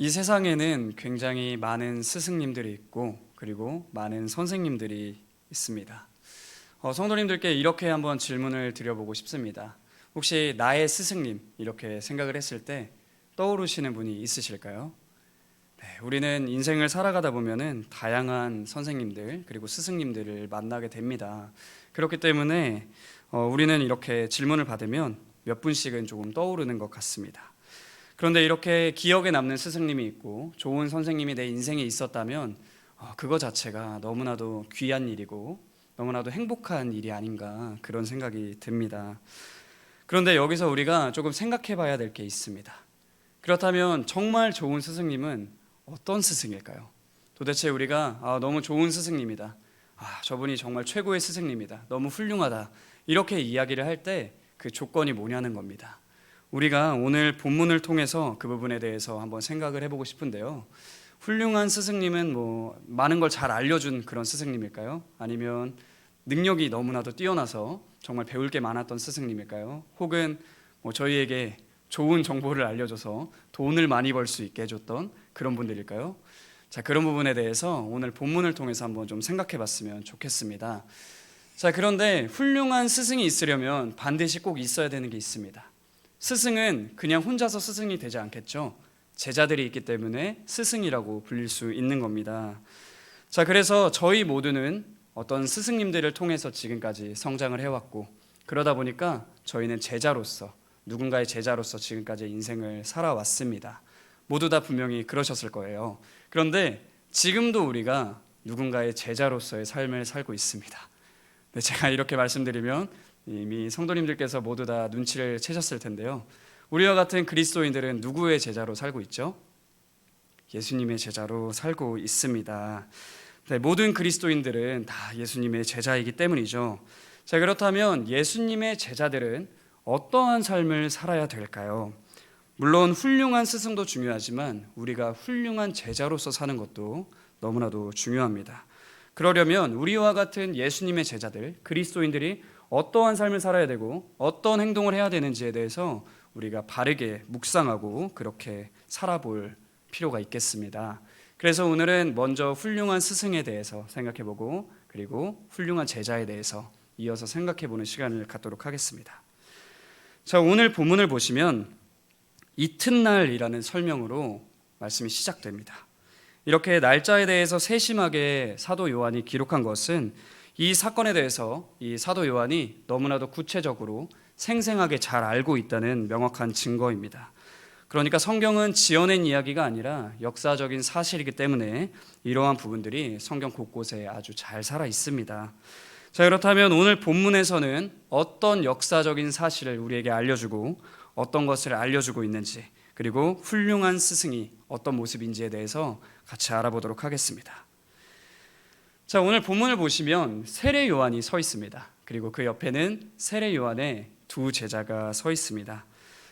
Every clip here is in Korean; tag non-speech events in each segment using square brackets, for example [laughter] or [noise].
이 세상에는 굉장히 많은 스승님들이 있고 그리고 많은 선생님들이 있습니다. 어, 성도님들께 이렇게 한번 질문을 드려보고 싶습니다. 혹시 나의 스승님 이렇게 생각을 했을 때 떠오르시는 분이 있으실까요? 네, 우리는 인생을 살아가다 보면은 다양한 선생님들 그리고 스승님들을 만나게 됩니다. 그렇기 때문에 어, 우리는 이렇게 질문을 받으면 몇 분씩은 조금 떠오르는 것 같습니다. 그런데 이렇게 기억에 남는 스승님이 있고 좋은 선생님이 내 인생에 있었다면 어, 그거 자체가 너무나도 귀한 일이고 너무나도 행복한 일이 아닌가 그런 생각이 듭니다. 그런데 여기서 우리가 조금 생각해 봐야 될 게 있습니다. 그렇다면 정말 좋은 스승님은 어떤 스승일까요? 도대체 우리가 아, 너무 좋은 스승님이다. 아, 저분이 정말 최고의 스승님이다. 너무 훌륭하다. 이렇게 이야기를 할 때 그 조건이 뭐냐는 겁니다. 우리가 오늘 본문을 통해서 그 부분에 대해서 한번 생각을 해보고 싶은데요. 훌륭한 스승님은 뭐 많은 걸 잘 알려준 그런 스승님일까요? 아니면 능력이 너무나도 뛰어나서 정말 배울 게 많았던 스승님일까요? 혹은 뭐 저희에게 좋은 정보를 알려줘서 돈을 많이 벌 수 있게 해줬던 그런 분들일까요? 자 그런 부분에 대해서 오늘 본문을 통해서 한번 좀 생각해봤으면 좋겠습니다. 자 그런데 훌륭한 스승이 있으려면 반드시 꼭 있어야 되는 게 있습니다. 스승은 그냥 혼자서 스승이 되지 않겠죠. 제자들이 있기 때문에 스승이라고 불릴 수 있는 겁니다. 자, 그래서 저희 모두는 어떤 스승님들을 통해서 지금까지 성장을 해왔고, 그러다 보니까 저희는 제자로서, 누군가의 제자로서 지금까지 인생을 살아왔습니다. 모두 다 분명히 그러셨을 거예요. 그런데 지금도 우리가 누군가의 제자로서의 삶을 살고 있습니다. 네, 제가 이렇게 말씀드리면 이미 성도님들께서 모두 다 눈치를 채셨을 텐데요. 우리와 같은 그리스도인들은 누구의 제자로 살고 있죠? 예수님의 제자로 살고 있습니다. 네, 모든 그리스도인들은 다 예수님의 제자이기 때문이죠. 자, 그렇다면 예수님의 제자들은 어떠한 삶을 살아야 될까요? 물론 훌륭한 스승도 중요하지만 우리가 훌륭한 제자로서 사는 것도 너무나도 중요합니다. 그러려면 우리와 같은 예수님의 제자들, 그리스도인들이 어떠한 삶을 살아야 되고 어떤 행동을 해야 되는지에 대해서 우리가 바르게 묵상하고 그렇게 살아볼 필요가 있겠습니다. 그래서 오늘은 먼저 훌륭한 스승에 대해서 생각해 보고 그리고 훌륭한 제자에 대해서 이어서 생각해 보는 시간을 갖도록 하겠습니다. 자, 오늘 본문을 보시면 이튿날이라는 설명으로 말씀이 시작됩니다. 이렇게 날짜에 대해서 세심하게 사도 요한이 기록한 것은 이 사건에 대해서 이 사도 요한이 너무나도 구체적으로 생생하게 잘 알고 있다는 명확한 증거입니다. 그러니까 성경은 지어낸 이야기가 아니라 역사적인 사실이기 때문에 이러한 부분들이 성경 곳곳에 아주 잘 살아 있습니다. 자, 그렇다면 오늘 본문에서는 어떤 역사적인 사실을 우리에게 알려주고 어떤 것을 알려주고 있는지 그리고 훌륭한 스승이 어떤 모습인지에 대해서 같이 알아보도록 하겠습니다. 자, 오늘 본문을 보시면 세례 요한이 서 있습니다. 그리고 그 옆에는 세례 요한의 두 제자가 서 있습니다.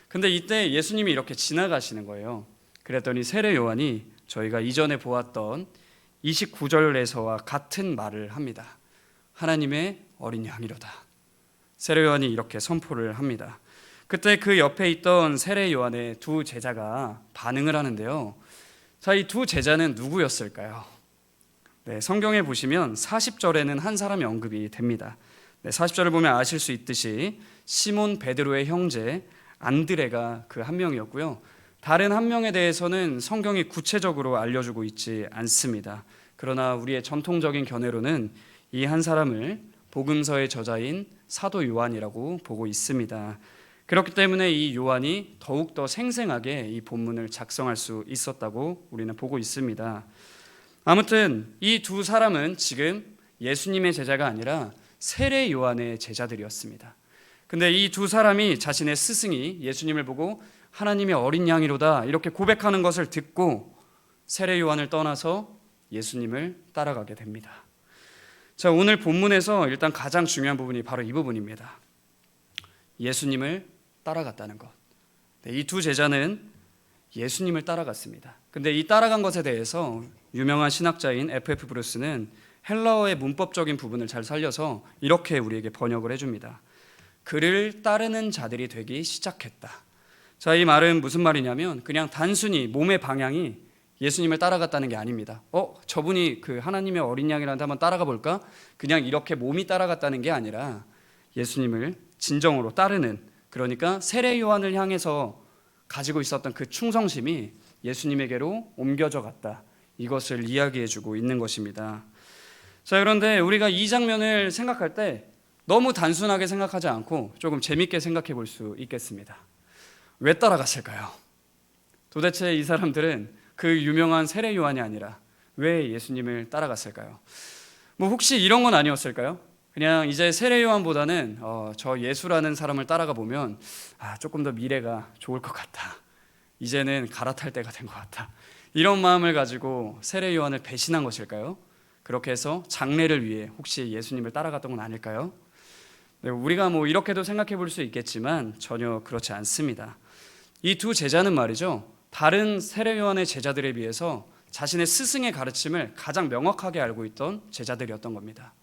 근데 이때 예수님이 이렇게 지나가시는 거예요. 그랬더니 세례 요한이 저희가 이전에 보았던 29절에서와 같은 말을 합니다. 하나님의 어린 양이로다. 세례 요한이 이렇게 선포를 합니다. 그때 그 옆에 있던 세례 요한의 두 제자가 반응을 하는데요. 자, 이 두 제자는 누구였을까요? 네, 성경에 보시면 40절에는 한 사람이 언급이 됩니다. 네, 40절을 보면 아실 수 있듯이 시몬 베드로의 형제 안드레가 그 한 명이었고요. 다른 한 명에 대해서는 성경이 구체적으로 알려주고 있지 않습니다. 그러나 우리의 전통적인 견해로는 이 한 사람을 복음서의 저자인 사도 요한이라고 보고 있습니다. 그렇기 때문에 이 요한이 더욱더 생생하게 이 본문을 작성할 수 있었다고 우리는 보고 있습니다. 아무튼 이 두 사람은 지금 예수님의 제자가 아니라 세례 요한의 제자들이었습니다. 근데 이 두 사람이 자신의 스승이 예수님을 보고 하나님의 어린 양이로다 이렇게 고백하는 것을 듣고 세례 요한을 떠나서 예수님을 따라가게 됩니다. 자, 오늘 본문에서 일단 가장 중요한 부분이 바로 이 부분입니다. 예수님을 따라갔다는 것. 네, 이두 제자는 예수님을 따라갔습니다. 근데 이 따라간 것에 대해서 유명한 신학자인 F.F. 브루스는 헬라어의 문법적인 부분을 잘 살려서 이렇게 우리에게 번역을 해줍니다. 그를 따르는 자들이 되기 시작했다. 자, 이 말은 무슨 말이냐면 그냥 단순히 몸의 방향이 예수님을 따라갔다는 게 아닙니다. 어, 저분이 그 하나님의 어린 양이라는데 한번 따라가 볼까? 그냥 이렇게 몸이 따라갔다는 게 아니라 예수님을 진정으로 따르는 그러니까 세례 요한을 향해서 가지고 있었던 그 충성심이 예수님에게로 옮겨져 갔다. 이것을 이야기해 주고 있는 것입니다. 자, 그런데 우리가 이 장면을 생각할 때 너무 단순하게 생각하지 않고 조금 재밌게 생각해 볼 수 있겠습니다. 왜 따라갔을까요? 도대체 이 사람들은 그 유명한 세례 요한이 아니라 왜 예수님을 따라갔을까요? 뭐 혹시 이런 건 아니었을까요? 그냥 이제 세례 요한보다는 어, 저 예수라는 사람을 따라가 보면 아, 조금 더 미래가 좋을 것 같다. 이제는 갈아탈 때가 된 것 같다. 이런 마음을 가지고 세례 요한을 배신한 것일까요? 그렇게 해서 장래를 위해 혹시 예수님을 따라갔던 건 아닐까요? 네, 우리가 뭐 이렇게도 생각해 볼 수 있겠지만 전혀 그렇지 않습니다. 이 두 제자는 말이죠. 다른 세례 요한의 제자들에 비해서 자신의 스승의 가르침을 가장 명확하게 알고 있던 제자들이었던 겁니다.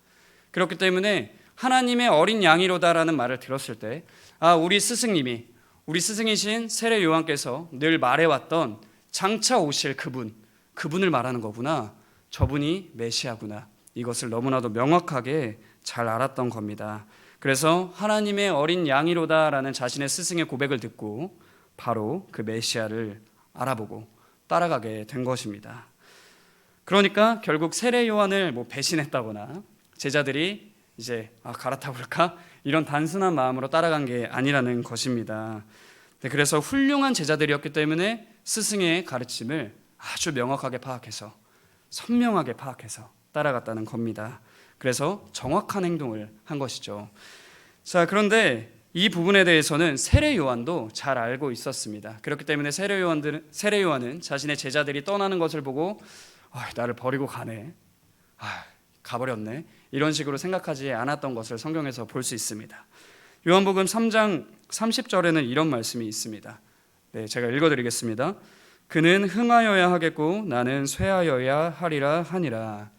그렇기 때문에 하나님의 어린 양이로다라는 말을 들었을 때, 아, 우리 스승님이, 우리 스승이신 세례 요한께서 늘 말해왔던 장차 오실 그분, 그분을 말하는 거구나. 저분이 메시아구나. 이것을 너무나도 명확하게 잘 알았던 겁니다. 그래서 하나님의 어린 양이로다라는 자신의 스승의 고백을 듣고 바로 그 메시아를 알아보고 따라가게 된 것입니다. 그러니까 결국 세례 요한을 뭐 배신했다거나 제자들이 이제 아, 갈아타 볼까 이런 단순한 마음으로 따라간 게 아니라는 것입니다. 네, 그래서 훌륭한 제자들이었기 때문에 스승의 가르침을 아주 명확하게 파악해서 선명하게 파악해서 따라갔다는 겁니다. 그래서 정확한 행동을 한 것이죠. 자, 그런데 이 부분에 대해서는 세례 요한도 잘 알고 있었습니다. 그렇기 때문에 세례 요한들은 세례 요한은 자신의 제자들이 떠나는 것을 보고 아, 나를 버리고 가네. 아, 가버렸네. 이런 식으로 생각하지 않았던 것을 성경에서 볼 수 있습니다. 요한복음 3장 30절에는 이런 말씀이 있습니다. 네, 제가 읽어 드리겠습니다. 그는 흥하여야 하겠고 나는 쇠하여야 하리라 하니라.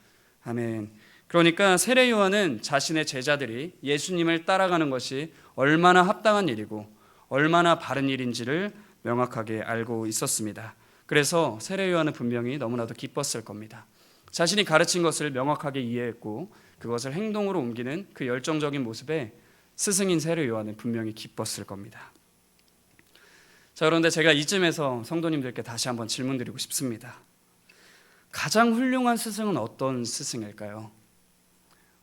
아멘. 그러니까 세례 요한은 자신의 제자들이 예수님을 따라가는 것이 얼마나 합당한 일이고 얼마나 바른 일인지를 명확하게 알고 있었습니다. 그래서 세례 요한은 분명히 너무나도 기뻤을 겁니다. 자신이 가르친 것을 명확하게 이해했고 그것을 행동으로 옮기는 그 열정적인 모습에 스승인 세례 요한은 분명히 기뻤을 겁니다. 자, 그런데 제가 이쯤에서 성도님들께 다시 한번 질문 드리고 싶습니다. 가장 훌륭한 스승은 어떤 스승일까요?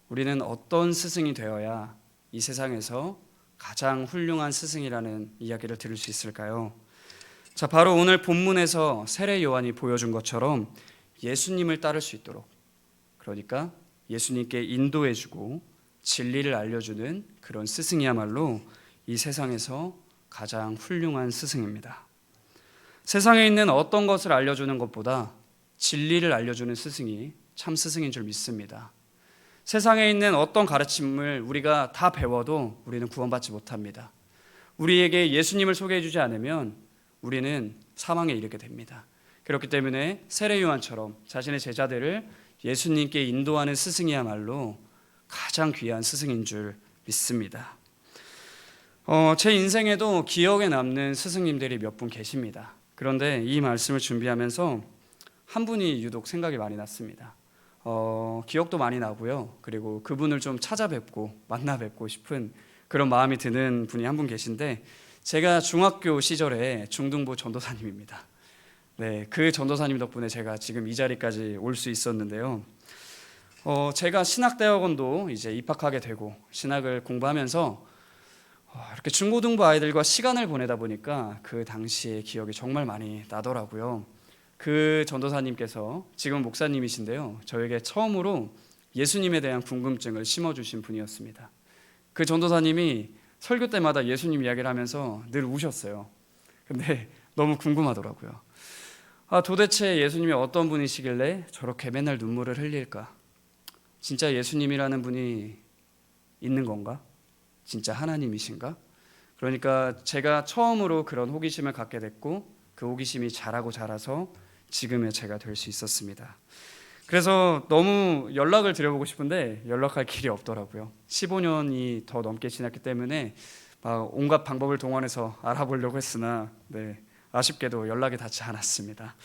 우리는 어떤 스승이 되어야 이 세상에서 가장 훌륭한 스승이라는 이야기를 들을 수 있을까요? 자, 바로 오늘 본문에서 세례 요한이 보여준 것처럼 예수님을 따를 수 있도록 그러니까 예수님께 인도해 주고 진리를 알려주는 그런 스승이야말로 이 세상에서 가장 훌륭한 스승입니다. 세상에 있는 어떤 것을 알려주는 것보다 진리를 알려주는 스승이 참 스승인 줄 믿습니다. 세상에 있는 어떤 가르침을 우리가 다 배워도 우리는 구원받지 못합니다. 우리에게 예수님을 소개해 주지 않으면 우리는 사망에 이르게 됩니다. 그렇기 때문에 세례 요한처럼 자신의 제자들을 예수님께 인도하는 스승이야말로 가장 귀한 스승인 줄 믿습니다. 어, 제 인생에도 기억에 남는 스승님들이 몇 분 계십니다. 그런데 이 말씀을 준비하면서 한 분이 유독 생각이 많이 났습니다. 어, 기억도 많이 나고요. 그리고 그분을 좀 찾아뵙고 만나 뵙고 싶은 그런 마음이 드는 분이 한 분 계신데 제가 중학교 시절에 중등부 전도사님입니다. 네, 그 전도사님 덕분에 제가 지금 이 자리까지 올 수 있었는데요. 어, 제가 신학대학원도 이제 입학하게 되고 신학을 공부하면서 어, 이렇게 중고등부 아이들과 시간을 보내다 보니까 그 당시의 기억이 정말 많이 나더라고요. 그 전도사님께서 지금 목사님이신데요. 저에게 처음으로 예수님에 대한 궁금증을 심어주신 분이었습니다. 그 전도사님이 설교 때마다 예수님 이야기를 하면서 늘 우셨어요. 근데 [laughs] 너무 궁금하더라고요. 아, 도대체 예수님이 어떤 분이시길래 저렇게 맨날 눈물을 흘릴까? 진짜 예수님이라는 분이 있는 건가? 진짜 하나님이신가? 그러니까 제가 처음으로 그런 호기심을 갖게 됐고 그 호기심이 자라고 자라서 지금의 제가 될 수 있었습니다. 그래서 너무 연락을 드려보고 싶은데 연락할 길이 없더라고요. 15년이 더 넘게 지났기 때문에 막 온갖 방법을 동원해서 알아보려고 했으나 네, 아쉽게도 연락이 닿지 않았습니다.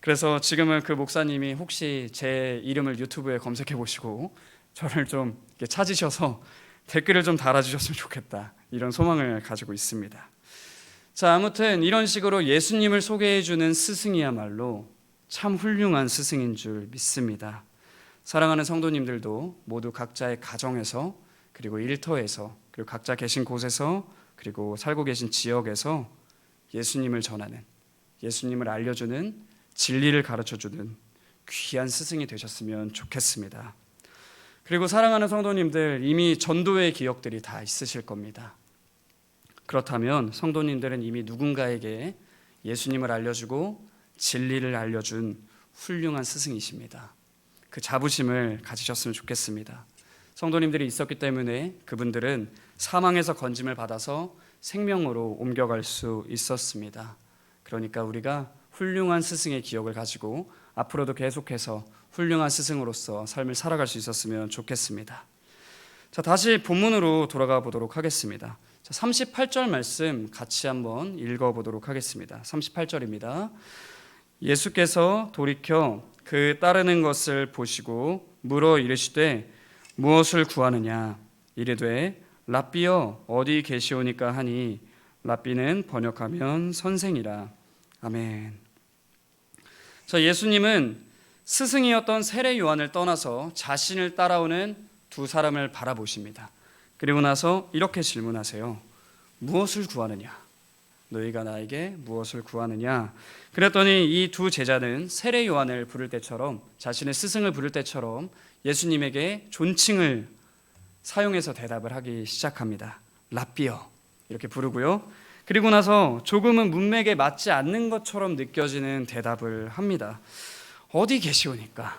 그래서 지금은 그 목사님이 혹시 제 이름을 유튜브에 검색해 보시고 저를 좀 찾으셔서 댓글을 좀 달아주셨으면 좋겠다 이런 소망을 가지고 있습니다. 자 아무튼 이런 식으로 예수님을 소개해 주는 스승이야말로 참 훌륭한 스승인 줄 믿습니다. 사랑하는 성도님들도 모두 각자의 가정에서 그리고 일터에서 그리고 각자 계신 곳에서 그리고 살고 계신 지역에서 예수님을 전하는 예수님을 알려주는 진리를 가르쳐주는 귀한 스승이 되셨으면 좋겠습니다. 그리고 사랑하는 성도님들 이미 전도의 기억들이 다 있으실 겁니다. 그렇다면 성도님들은 이미 누군가에게 예수님을 알려주고 진리를 알려준 훌륭한 스승이십니다. 그 자부심을 가지셨으면 좋겠습니다. 성도님들이 있었기 때문에 그분들은 사망에서 건짐을 받아서 생명으로 옮겨갈 수 있었습니다. 그러니까 우리가 훌륭한 스승의 기억을 가지고 앞으로도 계속해서 훌륭한 스승으로서 삶을 살아갈 수 있었으면 좋겠습니다. 자, 다시 본문으로 돌아가 보도록 하겠습니다. 자, 38절 말씀 같이 한번 읽어 보도록 하겠습니다. 38절입니다. 예수께서 돌이켜 그 따르는 것을 보시고 물어 이르시되 무엇을 구하느냐 이르되 랍비여 어디 계시오니까 하니 랍비는 번역하면 선생이라 아멘. 자 예수님은 스승이었던 세례 요한을 떠나서 자신을 따라오는 두 사람을 바라보십니다. 그리고 나서 이렇게 질문하세요. 무엇을 구하느냐? 너희가 나에게 무엇을 구하느냐? 그랬더니 이 두 제자는 세례 요한을 부를 때처럼 자신의 스승을 부를 때처럼 예수님에게 존칭을 사용해서 대답을 하기 시작합니다. 랍비어 이렇게 부르고요. 그리고 나서 조금은 문맥에 맞지 않는 것처럼 느껴지는 대답을 합니다. 어디 계시오니까?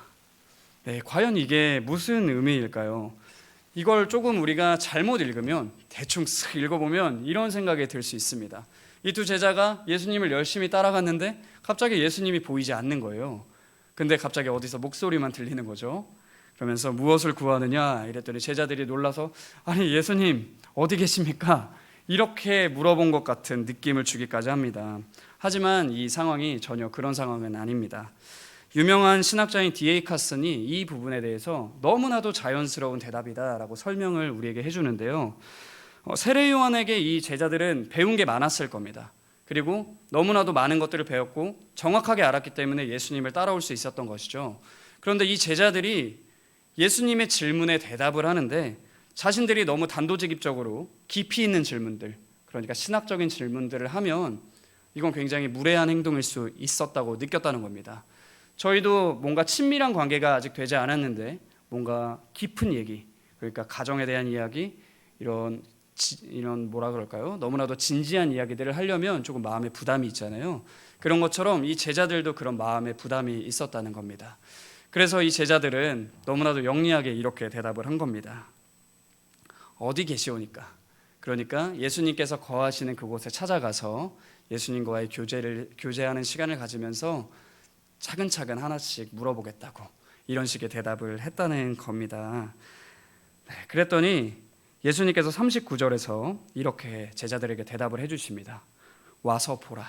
네, 과연 이게 무슨 의미일까요? 이걸 조금 우리가 잘못 읽으면 대충 쓱 읽어보면 이런 생각이 들 수 있습니다. 이 두 제자가 예수님을 열심히 따라갔는데 갑자기 예수님이 보이지 않는 거예요. 근데 갑자기 어디서 목소리만 들리는 거죠. 그러면서 무엇을 구하느냐 이랬더니 제자들이 놀라서 아니 예수님 어디 계십니까? 이렇게 물어본 것 같은 느낌을 주기까지 합니다. 하지만 이 상황이 전혀 그런 상황은 아닙니다. 유명한 신학자인 D.A. 카슨이 이 부분에 대해서 너무나도 자연스러운 대답이다라고 설명을 우리에게 해주는데요. 어, 세례 요한에게 이 제자들은 배운 게 많았을 겁니다. 그리고 너무나도 많은 것들을 배웠고 정확하게 알았기 때문에 예수님을 따라올 수 있었던 것이죠. 그런데 이 제자들이 예수님의 질문에 대답을 하는데 자신들이 너무 단도직입적으로 깊이 있는 질문들, 그러니까 신학적인 질문들을 하면 이건 굉장히 무례한 행동일 수 있었다고 느꼈다는 겁니다. 저희도 뭔가 친밀한 관계가 아직 되지 않았는데 뭔가 깊은 얘기, 그러니까 가정에 대한 이야기, 이런 지, 이런 뭐라 그럴까요? 너무나도 진지한 이야기들을 하려면 조금 마음에 부담이 있잖아요. 그런 것처럼 이 제자들도 그런 마음에 부담이 있었다는 겁니다. 그래서 이 제자들은 너무나도 영리하게 이렇게 대답을 한 겁니다. 어디 계시오니까? 그러니까 예수님께서 거하시는 그곳에 찾아가서 예수님과의 교제를 교제하는 시간을 가지면서 차근차근 하나씩 물어보겠다고 이런 식의 대답을 했다는 겁니다. 네, 그랬더니 예수님께서 39절에서 이렇게 제자들에게 대답을 해주십니다. 와서 보라.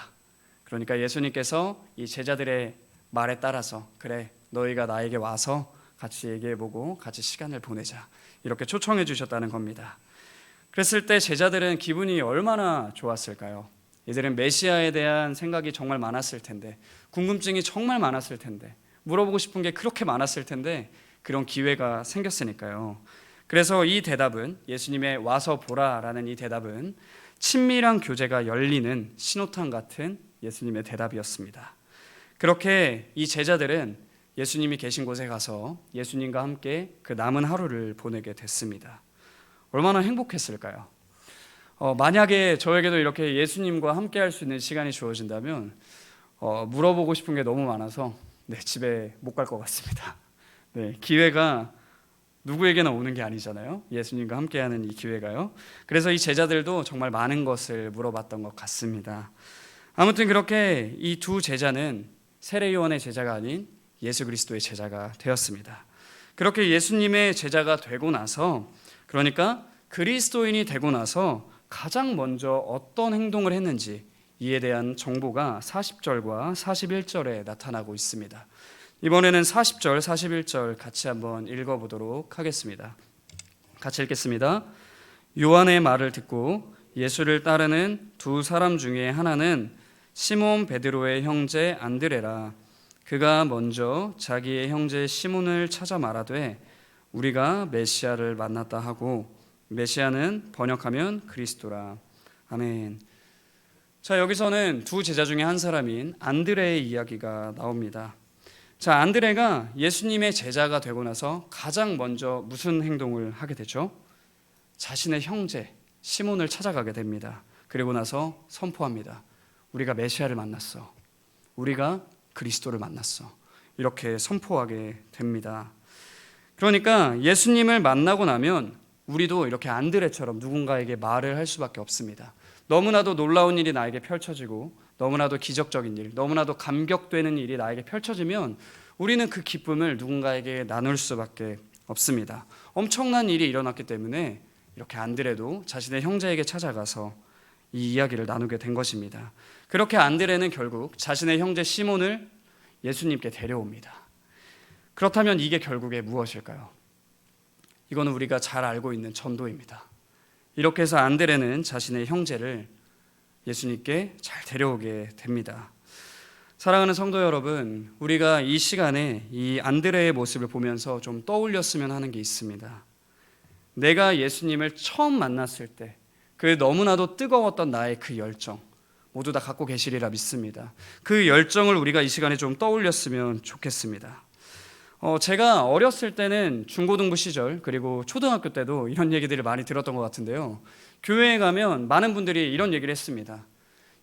그러니까 예수님께서 이 제자들의 말에 따라서 그래 너희가 나에게 와서 같이 얘기해보고 같이 시간을 보내자 이렇게 초청해 주셨다는 겁니다. 그랬을 때 제자들은 기분이 얼마나 좋았을까요? 이들은 메시아에 대한 생각이 정말 많았을 텐데 궁금증이 정말 많았을 텐데 물어보고 싶은 게 그렇게 많았을 텐데 그런 기회가 생겼으니까요. 그래서 이 대답은 예수님의 와서 보라라는 이 대답은 친밀한 교제가 열리는 신호탄 같은 예수님의 대답이었습니다. 그렇게 이 제자들은 예수님이 계신 곳에 가서 예수님과 함께 그 남은 하루를 보내게 됐습니다. 얼마나 행복했을까요? 어, 만약에 저에게도 이렇게 예수님과 함께 할 수 있는 시간이 주어진다면 어, 물어보고 싶은 게 너무 많아서 네, 집에 못 갈 것 같습니다. [laughs] 네, 기회가 누구에게나 오는 게 아니잖아요. 예수님과 함께하는 이 기회가요. 그래서 이 제자들도 정말 많은 것을 물어봤던 것 같습니다. 아무튼 그렇게 이 두 제자는 세례 요한의 제자가 아닌 예수 그리스도의 제자가 되었습니다. 그렇게 예수님의 제자가 되고 나서 그러니까 그리스도인이 되고 나서 가장 먼저 어떤 행동을 했는지 이에 대한 정보가 40절과 41절에 나타나고 있습니다. 이번에는 40절, 41절 같이 한번 읽어보도록 하겠습니다. 같이 읽겠습니다. 요한의 말을 듣고 예수를 따르는 두 사람 중에 하나는 시몬 베드로의 형제 안드레라. 그가 먼저 자기의 형제 시몬을 찾아 말하되 우리가 메시아를 만났다 하고 메시아는 번역하면 그리스도라. 아멘. 자, 여기서는 두 제자 중에 한 사람인 안드레의 이야기가 나옵니다. 자, 안드레가 예수님의 제자가 되고 나서 가장 먼저 무슨 행동을 하게 되죠? 자신의 형제 시몬을 찾아가게 됩니다. 그리고 나서 선포합니다. 우리가 메시아를 만났어. 우리가 그리스도를 만났어. 이렇게 선포하게 됩니다. 그러니까 예수님을 만나고 나면 우리도 이렇게 안드레처럼 누군가에게 말을 할 수밖에 없습니다. 너무나도 놀라운 일이 나에게 펼쳐지고 너무나도 기적적인 일, 너무나도 감격되는 일이 나에게 펼쳐지면 우리는 그 기쁨을 누군가에게 나눌 수밖에 없습니다. 엄청난 일이 일어났기 때문에 이렇게 안드레도 자신의 형제에게 찾아가서 이 이야기를 나누게 된 것입니다. 그렇게 안드레는 결국 자신의 형제 시몬을 예수님께 데려옵니다. 그렇다면 이게 결국에 무엇일까요? 이거는 우리가 잘 알고 있는 전도입니다. 이렇게 해서 안드레는 자신의 형제를 예수님께 잘 데려오게 됩니다. 사랑하는 성도 여러분, 우리가 이 시간에 이 안드레의 모습을 보면서 좀 떠올렸으면 하는 게 있습니다. 내가 예수님을 처음 만났을 때 그 너무나도 뜨거웠던 나의 그 열정 모두 다 갖고 계시리라 믿습니다. 그 열정을 우리가 이 시간에 좀 떠올렸으면 좋겠습니다. 어, 제가 어렸을 때는 중고등부 시절 그리고 초등학교 때도 이런 얘기들을 많이 들었던 것 같은데요. 교회에 가면 많은 분들이 이런 얘기를 했습니다.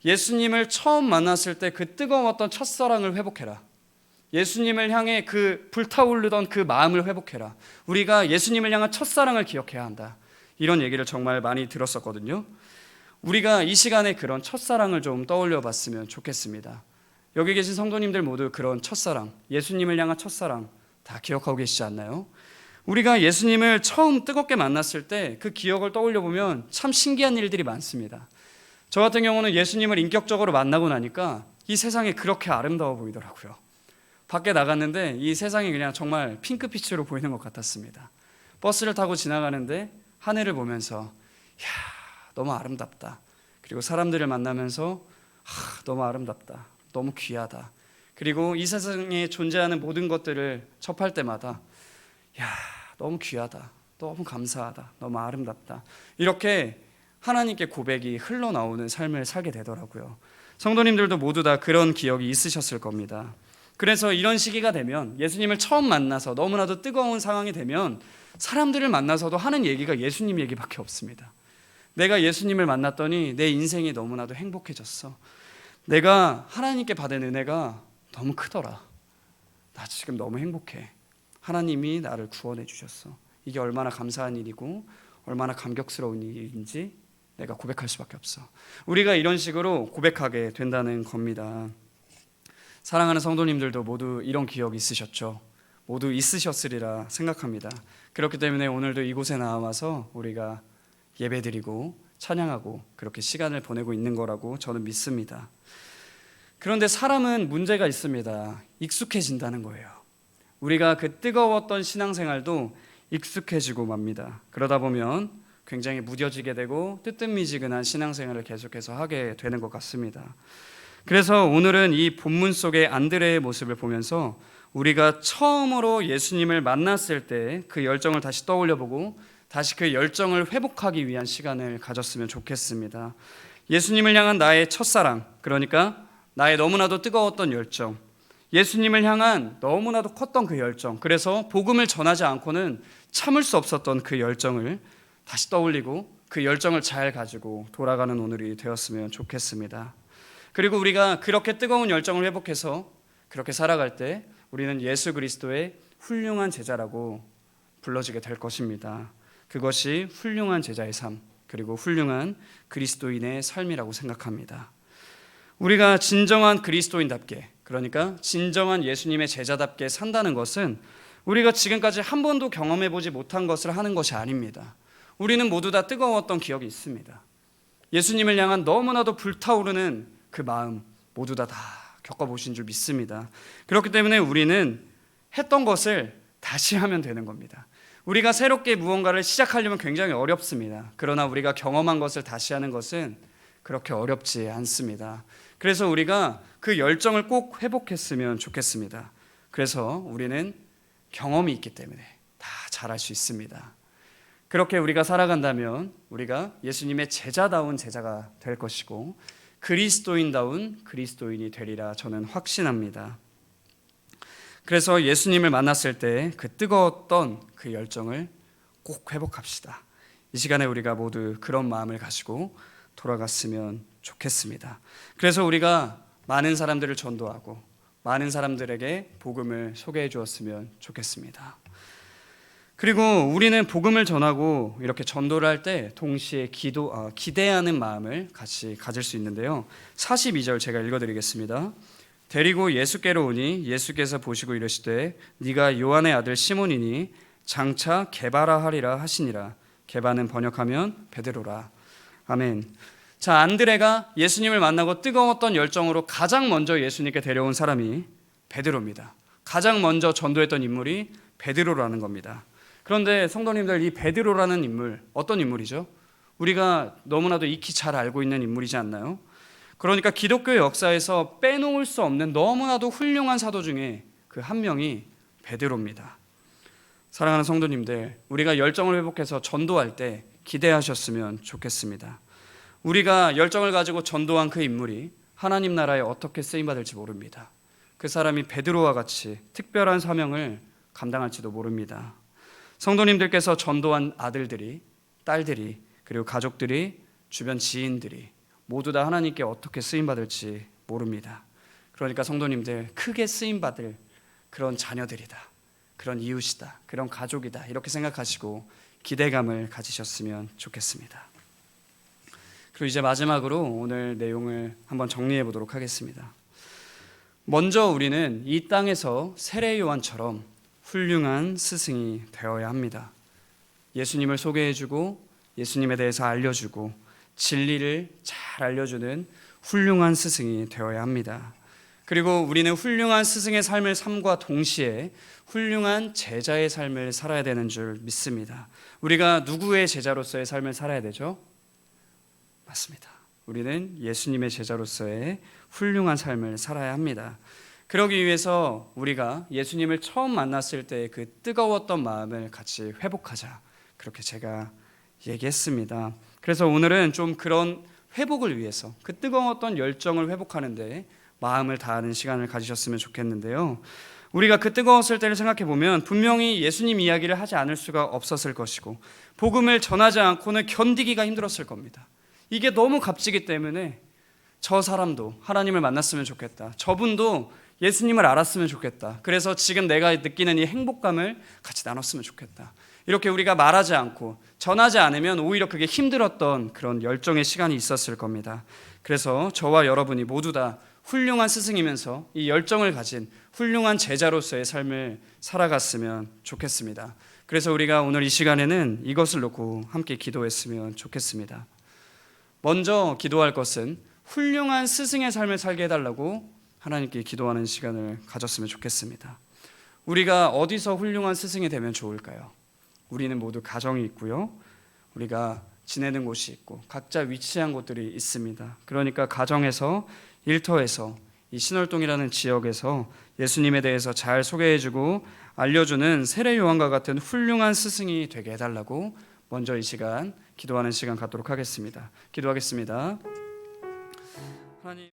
예수님을 처음 만났을 때 그 뜨거웠던 첫사랑을 회복해라. 예수님을 향해 그 불타오르던 그 마음을 회복해라. 우리가 예수님을 향한 첫사랑을 기억해야 한다. 이런 얘기를 정말 많이 들었었거든요. 우리가 이 시간에 그런 첫사랑을 좀 떠올려 봤으면 좋겠습니다. 여기 계신 성도님들 모두 그런 첫사랑, 예수님을 향한 첫사랑 다 기억하고 계시지 않나요? 우리가 예수님을 처음 뜨겁게 만났을 때 그 기억을 떠올려 보면 참 신기한 일들이 많습니다. 저 같은 경우는 예수님을 인격적으로 만나고 나니까 이 세상이 그렇게 아름다워 보이더라고요. 밖에 나갔는데 이 세상이 그냥 정말 핑크빛으로 보이는 것 같았습니다. 버스를 타고 지나가는데 하늘을 보면서 야 너무 아름답다. 그리고 사람들을 만나면서 하, 너무 아름답다. 너무 귀하다. 그리고 이 세상에 존재하는 모든 것들을 접할 때마다 야 너무 귀하다. 너무 감사하다. 너무 아름답다. 이렇게 하나님께 고백이 흘러나오는 삶을 살게 되더라고요. 성도님들도 모두 다 그런 기억이 있으셨을 겁니다. 그래서 이런 시기가 되면 예수님을 처음 만나서 너무나도 뜨거운 상황이 되면 사람들을 만나서도 하는 얘기가 예수님 얘기밖에 없습니다. 내가 예수님을 만났더니 내 인생이 너무나도 행복해졌어. 내가 하나님께 받은 은혜가 너무 크더라. 나 지금 너무 행복해. 하나님이 나를 구원해 주셨어. 이게 얼마나 감사한 일이고 얼마나 감격스러운 일인지 내가 고백할 수밖에 없어. 우리가 이런 식으로 고백하게 된다는 겁니다. 사랑하는 성도님들도 모두 이런 기억 있으셨죠? 모두 있으셨으리라 생각합니다. 그렇기 때문에 오늘도 이곳에 나와서 우리가 예배드리고 찬양하고 그렇게 시간을 보내고 있는 거라고 저는 믿습니다. 그런데 사람은 문제가 있습니다. 익숙해진다는 거예요. 우리가 그 뜨거웠던 신앙생활도 익숙해지고 맙니다. 그러다 보면 굉장히 무뎌지게 되고 뜨뜻미지근한 신앙생활을 계속해서 하게 되는 것 같습니다. 그래서 오늘은 이 본문 속의 안드레의 모습을 보면서 우리가 처음으로 예수님을 만났을 때 그 열정을 다시 떠올려 보고 다시 그 열정을 회복하기 위한 시간을 가졌으면 좋겠습니다. 예수님을 향한 나의 첫사랑, 그러니까 나의 너무나도 뜨거웠던 열정, 예수님을 향한 너무나도 컸던 그 열정, 그래서 복음을 전하지 않고는 참을 수 없었던 그 열정을 다시 떠올리고 그 열정을 잘 가지고 돌아가는 오늘이 되었으면 좋겠습니다. 그리고 우리가 그렇게 뜨거운 열정을 회복해서 그렇게 살아갈 때 우리는 예수 그리스도의 훌륭한 제자라고 불러지게 될 것입니다. 그것이 훌륭한 제자의 삶, 그리고 훌륭한 그리스도인의 삶이라고 생각합니다. 우리가 진정한 그리스도인답게, 그러니까 진정한 예수님의 제자답게 산다는 것은 우리가 지금까지 한 번도 경험해 보지 못한 것을 하는 것이 아닙니다. 우리는 모두 다 뜨거웠던 기억이 있습니다. 예수님을 향한 너무나도 불타오르는 그 마음 모두 다 다 겪어보신 줄 믿습니다. 그렇기 때문에 우리는 했던 것을 다시 하면 되는 겁니다. 우리가 새롭게 무언가를 시작하려면 굉장히 어렵습니다. 그러나 우리가 경험한 것을 다시 하는 것은 그렇게 어렵지 않습니다. 그래서 우리가 그 열정을 꼭 회복했으면 좋겠습니다. 그래서 우리는 경험이 있기 때문에 다 잘할 수 있습니다. 그렇게 우리가 살아간다면 우리가 예수님의 제자다운 제자가 될 것이고 그리스도인다운 그리스도인이 되리라 저는 확신합니다. 그래서 예수님을 만났을 때 그 뜨거웠던 그 열정을 꼭 회복합시다. 이 시간에 우리가 모두 그런 마음을 가지고 돌아갔으면 좋겠습니다. 그래서 우리가 많은 사람들을 전도하고 많은 사람들에게 복음을 소개해 주었으면 좋겠습니다. 그리고 우리는 복음을 전하고 이렇게 전도를 할 때 동시에 기도 어, 기대하는 마음을 같이 가질 수 있는데요. 42절 제가 읽어 드리겠습니다. 데리고 예수께로 오니 예수께서 보시고 이르시되 네가 요한의 아들 시몬이니 장차 게바라 하리라 하시니라. 게바는 번역하면 베드로라. 아멘. 자, 안드레가 예수님을 만나고 뜨거웠던 열정으로 가장 먼저 예수님께 데려온 사람이 베드로입니다. 가장 먼저 전도했던 인물이 베드로라는 겁니다. 그런데 성도님들 이 베드로라는 인물 어떤 인물이죠? 우리가 너무나도 익히 잘 알고 있는 인물이지 않나요? 그러니까 기독교 역사에서 빼놓을 수 없는 너무나도 훌륭한 사도 중에 그 한 명이 베드로입니다. 사랑하는 성도님들, 우리가 열정을 회복해서 전도할 때 기대하셨으면 좋겠습니다. 우리가 열정을 가지고 전도한 그 인물이 하나님 나라에 어떻게 쓰임 받을지 모릅니다. 그 사람이 베드로와 같이 특별한 사명을 감당할지도 모릅니다. 성도님들께서 전도한 아들들이, 딸들이, 그리고 가족들이, 주변 지인들이 모두 다 하나님께 어떻게 쓰임 받을지 모릅니다. 그러니까 성도님들 크게 쓰임 받을 그런 자녀들이다. 그런 이웃이다. 그런 가족이다. 이렇게 생각하시고 기대감을 가지셨으면 좋겠습니다. 그리고 이제 마지막으로 오늘 내용을 한번 정리해 보도록 하겠습니다. 먼저 우리는 이 땅에서 세례 요한처럼 훌륭한 스승이 되어야 합니다. 예수님을 소개해 주고 예수님에 대해서 알려 주고 진리를 잘 알려주는 훌륭한 스승이 되어야 합니다. 그리고 우리는 훌륭한 스승의 삶을 삶과 동시에 훌륭한 제자의 삶을 살아야 되는 줄 믿습니다. 우리가 누구의 제자로서의 삶을 살아야 되죠? 맞습니다. 우리는 예수님의 제자로서의 훌륭한 삶을 살아야 합니다. 그러기 위해서 우리가 예수님을 처음 만났을 때 그 뜨거웠던 마음을 같이 회복하자. 그렇게 제가 얘기했습니다. 그래서 오늘은 좀 그런 회복을 위해서 그 뜨거웠던 열정을 회복하는데 마음을 다하는 시간을 가지셨으면 좋겠는데요. 우리가 그 뜨거웠을 때를 생각해 보면 분명히 예수님 이야기를 하지 않을 수가 없었을 것이고 복음을 전하지 않고는 견디기가 힘들었을 겁니다. 이게 너무 값지기 때문에 저 사람도 하나님을 만났으면 좋겠다. 저분도 예수님을 알았으면 좋겠다. 그래서 지금 내가 느끼는 이 행복감을 같이 나눴으면 좋겠다. 이렇게 우리가 말하지 않고 전하지 않으면 오히려 그게 힘들었던 그런 열정의 시간이 있었을 겁니다. 그래서 저와 여러분이 모두 다 훌륭한 스승이면서 이 열정을 가진 훌륭한 제자로서의 삶을 살아갔으면 좋겠습니다. 그래서 우리가 오늘 이 시간에는 이것을 놓고 함께 기도했으면 좋겠습니다. 먼저 기도할 것은 훌륭한 스승의 삶을 살게 해달라고 하나님께 기도하는 시간을 가졌으면 좋겠습니다. 우리가 어디서 훌륭한 스승이 되면 좋을까요? 우리는 모두 가정이 있고요. 우리가 지내는 곳이 있고 각자 위치한 곳들이 있습니다. 그러니까 가정에서 일터에서 이 신월동이라는 지역에서 예수님에 대해서 잘 소개해주고 알려주는 세례 요한과 같은 훌륭한 스승이 되게 해달라고 먼저 이 시간 기도하는 시간 갖도록 하겠습니다. 기도하겠습니다. 하나님.